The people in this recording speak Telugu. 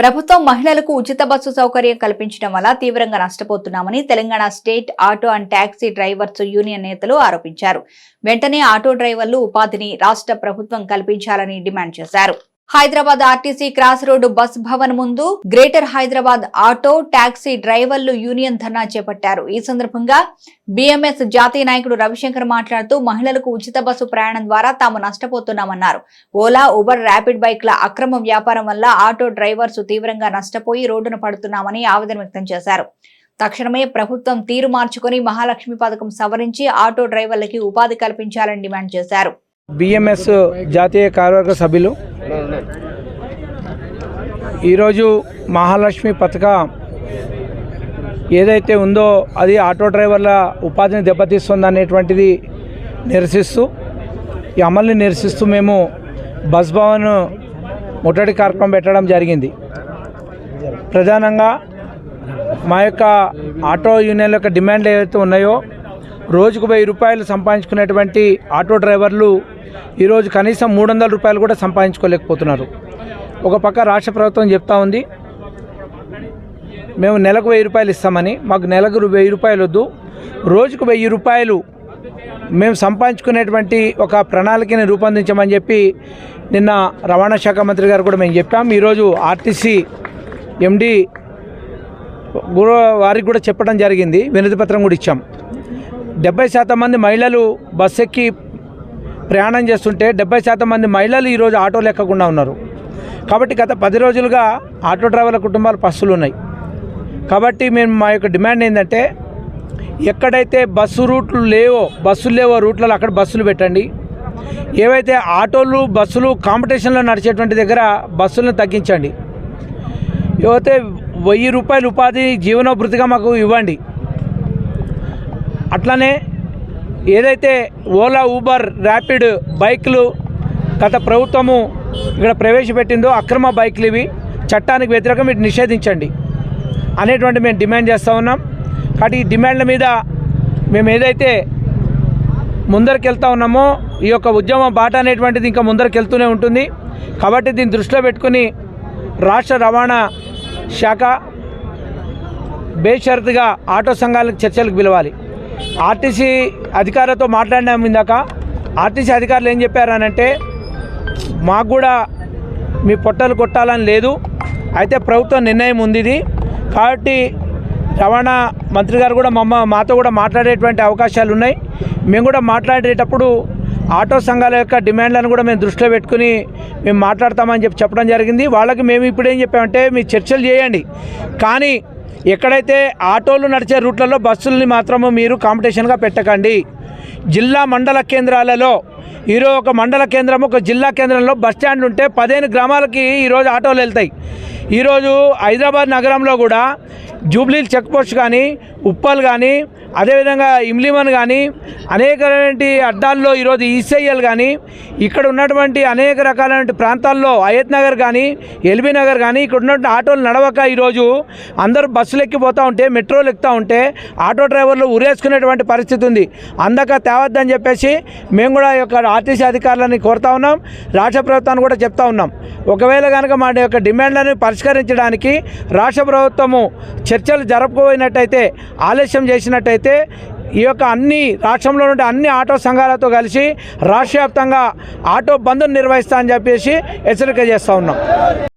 ప్రభుత్వం మహిళలకు ఉచిత బస్సు సౌకర్యం కల్పించడం వల్ల తీవ్రంగా నష్టపోతున్నామని Telangana state auto and taxi drivers union నేతలు ఆరోపించారు. వెంటనే ఆటో డ్రైవర్లు ఉపాధిని రాష్ట్ర ప్రభుత్వం కల్పించాలని డిమాండ్ చేశారు. Hyderabad RTC cross road bus Bhavan ముందు గ్రేటర్ హైదరాబాద్ ఆటో టాక్సీ డ్రైవర్లు యూనియన్ ధర్నా చేపట్టారు. ఈ సందర్భంగా బీఎంఎస్ జాతీయ నాయకుడు రవిశంకర్ మాట్లాడుతూ మహిళలకు ఉచిత బస్సు ప్రయాణం ద్వారా తాము నష్టపోతున్నామన్నారు. ఓలా ఉబర్ ర్యాపిడ్ బైక్ల అక్రమ వ్యాపారం వల్ల ఆటో డ్రైవర్స్ తీవ్రంగా నష్టపోయి రోడ్డున పడుతున్నామని ఆవేదన వ్యక్తం చేశారు. తక్షణమే ప్రభుత్వం తీరు మార్చుకొని మహాలక్ష్మి పథకం సవరించి ఆటో డ్రైవర్లకి ఉపాధి కల్పించాలని డిమాండ్ చేశారు. బిఎంఎస్ జాతీయ కార్యవర్గ సభ్యులు ఈరోజు మహాలక్ష్మి పథకం ఏదైతే ఉందో అది ఆటో డ్రైవర్ల ఉపాధిని దెబ్బతీస్తుంది అనేటువంటిది నిరసిస్తూ ఈ అమల్ని నిరసిస్తూ మేము బస్ భవన్ ముట్టడి కార్యక్రమం పెట్టడం జరిగింది. ప్రధానంగా మా యొక్క ఆటో యూనియన్ల యొక్క డిమాండ్లు ఏవైతే ఉన్నాయో రోజుకు వెయ్యి రూపాయలు సంపాదించుకునేటువంటి ఆటో డ్రైవర్లు ఈరోజు కనీసం మూడు వందల రూపాయలు కూడా సంపాదించుకోలేకపోతున్నారు. ఒక పక్క రాష్ట్ర ప్రభుత్వం చెప్తా ఉంది మేము నెలకు వెయ్యి రూపాయలు ఇస్తామని మాకు నెలకు వెయ్యి రూపాయలు వద్దు రోజుకు వెయ్యి రూపాయలు మేము సంపాదించుకునేటువంటి ఒక ప్రణాళికని రూపొందించమని చెప్పి నిన్న రవాణా శాఖ మంత్రి గారు కూడా మేము చెప్పాం. ఈరోజు ఆర్టీసీ ఎండి గురు వారికి కూడా చెప్పడం జరిగింది వినతి పత్రం కూడా ఇచ్చాం. డెబ్బై శాతం మంది మహిళలు బస్ ఎక్కి ప్రయాణం చేస్తుంటే డెబ్బై శాతం మంది మహిళలు ఈరోజు ఆటోలు ఎక్కకుండా ఉన్నారు. కాబట్టి గత పది రోజులుగా ఆటో డ్రైవర్ల కుటుంబాలు పస్సులు ఉన్నాయి. కాబట్టి మేము మా యొక్క డిమాండ్ ఏంటంటే ఎక్కడైతే బస్సు రూట్లు లేవో బస్సులు లేవో రూట్లలో అక్కడ బస్సులు పెట్టండి. ఏవైతే ఆటోలు బస్సులు కాంపిటీషన్లో నడిచేటువంటి దగ్గర బస్సులను తగ్గించండి. ఏవైతే వెయ్యి రూపాయలు ఉపాధి జీవనోభృతిగా మాకు ఇవ్వండి. అట్లనే ఏదైతే ఓలా ఊబర్ ర్యాపిడ్ బైకులు గత ప్రభుత్వము ఇక్కడ ప్రవేశపెట్టిందో అక్రమ బైక్లు ఇవి. చట్టానికి వ్యతిరేకం వీటిని నిషేధించండి అనేటువంటి మేము డిమాండ్ చేస్తూ ఉన్నాం. కాబట్టి ఈ డిమాండ్ల మీద మేము ఏదైతే ముందరికి ఉన్నామో ఈ యొక్క ఉద్యమ బాట అనేటువంటిది ఇంకా ముందరకెళ్తూనే ఉంటుంది. కాబట్టి దీన్ని దృష్టిలో పెట్టుకుని రాష్ట్ర రవాణా శాఖ బేషరతుగా ఆటో సంఘాలకు చర్చలకు పిలవాలి. ఆర్టీసీ అధికారులతో మాట్లాడినాము ఇందాక. ఆర్టీసీ అధికారులు ఏం చెప్పారనంటే మాకు కూడా మీ పొట్టలు కొట్టాలని లేదు. అయితే ప్రభుత్వం నిర్ణయం ఉంది ఇది కాబట్టి రవాణా మంత్రి గారు కూడా మమ్మ మాతో కూడా మాట్లాడేటువంటి అవకాశాలు ఉన్నాయి. మేము కూడా మాట్లాడేటప్పుడు ఆటో సంఘాల యొక్క డిమాండ్లను కూడా మేము దృష్టిలో పెట్టుకుని మేము మాట్లాడతామని చెప్పి చెప్పడం జరిగింది. వాళ్ళకి మేము ఇప్పుడు ఏం చెప్పామంటే మీ చర్చలు చేయండి. కానీ ఎక్కడైతే ఆటోలు నడిచే రూట్లలో బస్సుల్ని మాత్రము మీరు కాంపిటీషన్గా పెట్టకండి. జిల్లా మండల కేంద్రాలలో ఈరోజు ఒక మండల కేంద్రం ఒక జిల్లా కేంద్రంలో బస్ స్టాండ్ ఉంటే పదిహేను గ్రామాలకి ఈరోజు ఆటోలు వెళ్తాయి. ఈరోజు హైదరాబాద్ నగరంలో కూడా జూబ్లీ చెక్ పోస్ట్ కానీ ఉప్పల్ కానీ అదేవిధంగా ఇమ్లిమన్ కానీ అనేకమైనటువంటి అడ్డాల్లో ఈరోజు ఈసీఐఎల్ కానీ ఇక్కడ ఉన్నటువంటి అనేక రకాలైన ప్రాంతాల్లో అయత్ నగర్ కానీ ఎల్బీ నగర్ కానీ ఇక్కడ ఉన్నటువంటి ఆటోలు నడవక ఈరోజు అందరూ బస్సులు ఎక్కిపోతూ ఉంటే మెట్రోలు ఎక్కుతూ ఉంటే ఆటో డ్రైవర్లు ఉరేసుకునేటువంటి పరిస్థితి ఉంది. అందక తేవద్దని చెప్పేసి మేము కూడా యొక్క ఆర్టీసీ అధికారులని కోరుతా ఉన్నాం. రాష్ట్ర ప్రభుత్వాన్ని కూడా చెప్తా ఉన్నాం. ఒకవేళ కనుక మా యొక్క డిమాండ్లను పరిష్కరించడానికి రాష్ట్ర ప్రభుత్వము చర్చలు జరపకపోయినట్టయితే ఆలస్యం చేసినట్టయితే అయితే ఈ యొక్క అన్ని రాష్ట్రంలో నుండి అన్ని ఆటో సంఘాలతో కలిసి రాష్ట్ర వ్యాప్తంగా ఆటో బంద్ను నిర్వహిస్తా అని చెప్పేసి హెచ్చరిక చేస్తూ ఉన్నాం.